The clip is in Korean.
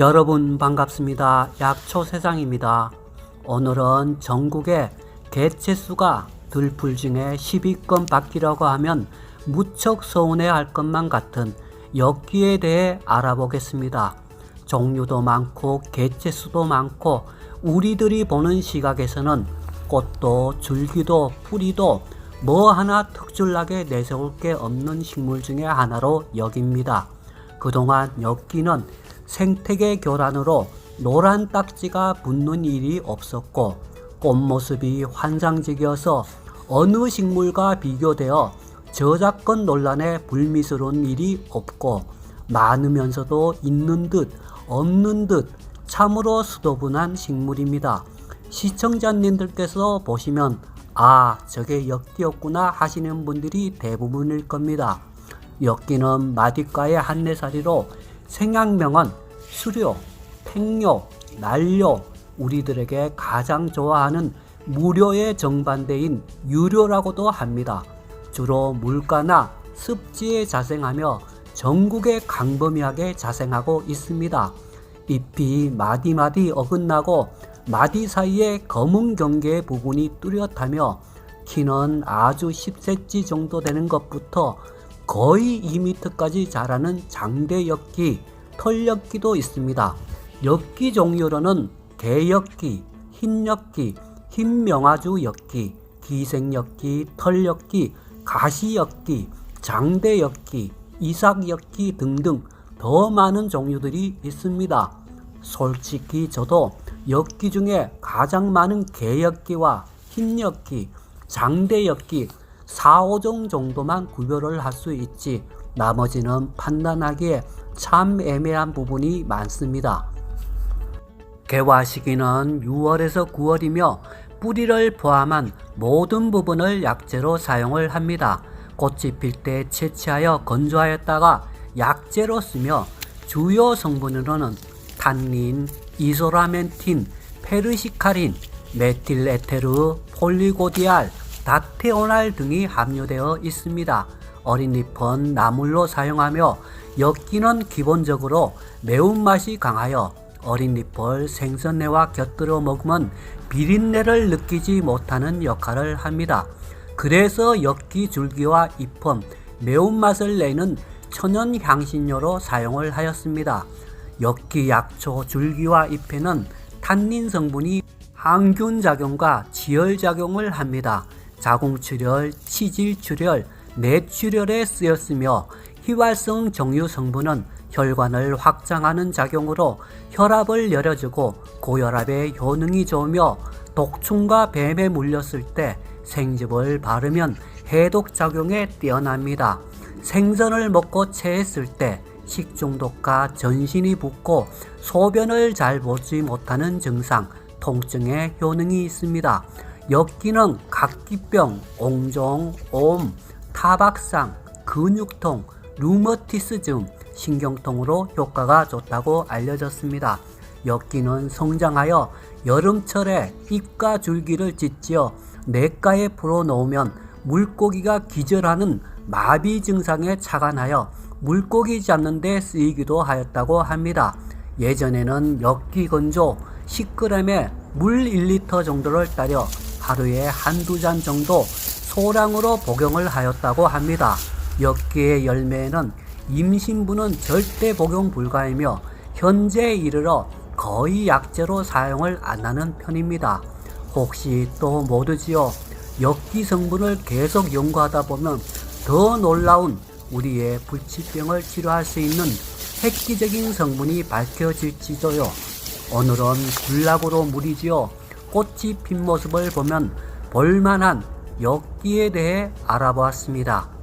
여러분 반갑습니다. 약초 세상입니다. 오늘은 전국의 개체수가 들풀 중에 10위권 받기라고 하면 무척 서운해할 것만 같은 엽기에 대해 알아보겠습니다. 종류도 많고 개체수도 많고 우리들이 보는 시각에서는 꽃도 줄기도 뿌리도 뭐 하나 특출나게 내세울 게 없는 식물 중에 하나로 여깁니다. 그동안 엽기는 생태계 교란으로 노란 딱지가 붙는 일이 없었고 꽃모습이 환상적이어서 어느 식물과 비교되어 저작권 논란에 불미스러운 일이 없고 많으면서도 있는 듯 없는 듯 참으로 수도분한 식물입니다. 시청자님들께서 보시면 아 저게 엽기였구나 하시는 분들이 대부분일 겁니다. 엽기는 마디과의 한내살이로 생양명은 수료, 팽료, 난료, 우리들에게 가장 좋아하는 무료의 정반대인 유료라고도 합니다. 주로 물가나 습지에 자생하며 전국에 강범위하게 자생하고 있습니다. 잎이 마디마디 어긋나고 마디 사이에 검은 경계 부분이 뚜렷하며 키는 아주 10cm 정도 되는 것부터 거의 2m까지 자라는 장대 엽기, 털엽기도 있습니다. 엽기 종류로는 개엽기, 흰엽기, 흰명아주 엽기, 기생엽기, 털엽기, 가시엽기, 장대엽기, 이삭엽기 등등 더 많은 종류들이 있습니다. 솔직히 저도 엽기 중에 가장 많은 개엽기와 흰엽기, 장대엽기 4, 5종 정도만 구별을 할 수 있지 나머지는 판단하기에 참 애매한 부분이 많습니다. 개화 시기는 6월에서 9월이며 뿌리를 포함한 모든 부분을 약재로 사용을 합니다. 꽃이 필 때 채취하여 건조하였다가 약재로 쓰며 주요 성분으로는 탄닌, 이소라멘틴, 페르시카린, 메틸에테르, 폴리고디알, 다테오날 등이 함유되어 있습니다. 어린 잎은 나물로 사용하며 엽기는 기본적으로 매운맛이 강하여 어린 잎을 생선회와 곁들여 먹으면 비린내를 느끼지 못하는 역할을 합니다. 그래서 엽기 줄기와 잎은 매운맛을 내는 천연 향신료로 사용을 하였습니다. 엽기 약초 줄기와 잎에는 탄닌 성분이 항균 작용과 지혈 작용을 합니다. 자궁출혈, 치질출혈, 뇌출혈에 쓰였으며 희활성 정유 성분은 혈관을 확장하는 작용으로 혈압을 열어주고 고혈압에 효능이 좋으며 독충과 뱀에 물렸을 때 생즙을 바르면 해독 작용에 뛰어납니다. 생선을 먹고 체했을 때 식중독과 전신이 붓고 소변을 잘 보지 못하는 증상, 통증에 효능이 있습니다. 엽기는 각기병, 옹종, 옴, 타박상, 근육통, 루머티스즘, 신경통으로 효과가 좋다고 알려졌습니다. 엽기는 성장하여 여름철에 잎과 줄기를 찢지어 냇가에 풀어놓으면 물고기가 기절하는 마비 증상에 착안하여 물고기 잡는 데 쓰이기도 하였다고 합니다. 예전에는 엽기 건조 10g에 물 1리터 정도를 따려 하루에 한두 잔 정도 소량으로 복용을 하였다고 합니다. 엽기의 열매에는 임신부는 절대 복용 불가이며 현재에 이르러 거의 약재로 사용을 안 하는 편입니다. 혹시 또 모르지요? 엽기 성분을 계속 연구하다 보면 더 놀라운 우리의 불치병을 치료할 수 있는 획기적인 성분이 밝혀질지도요. 오늘은 굴락으로 물이지요. 꽃이 핀 모습을 보면 볼만한 엽기에 대해 알아보았습니다.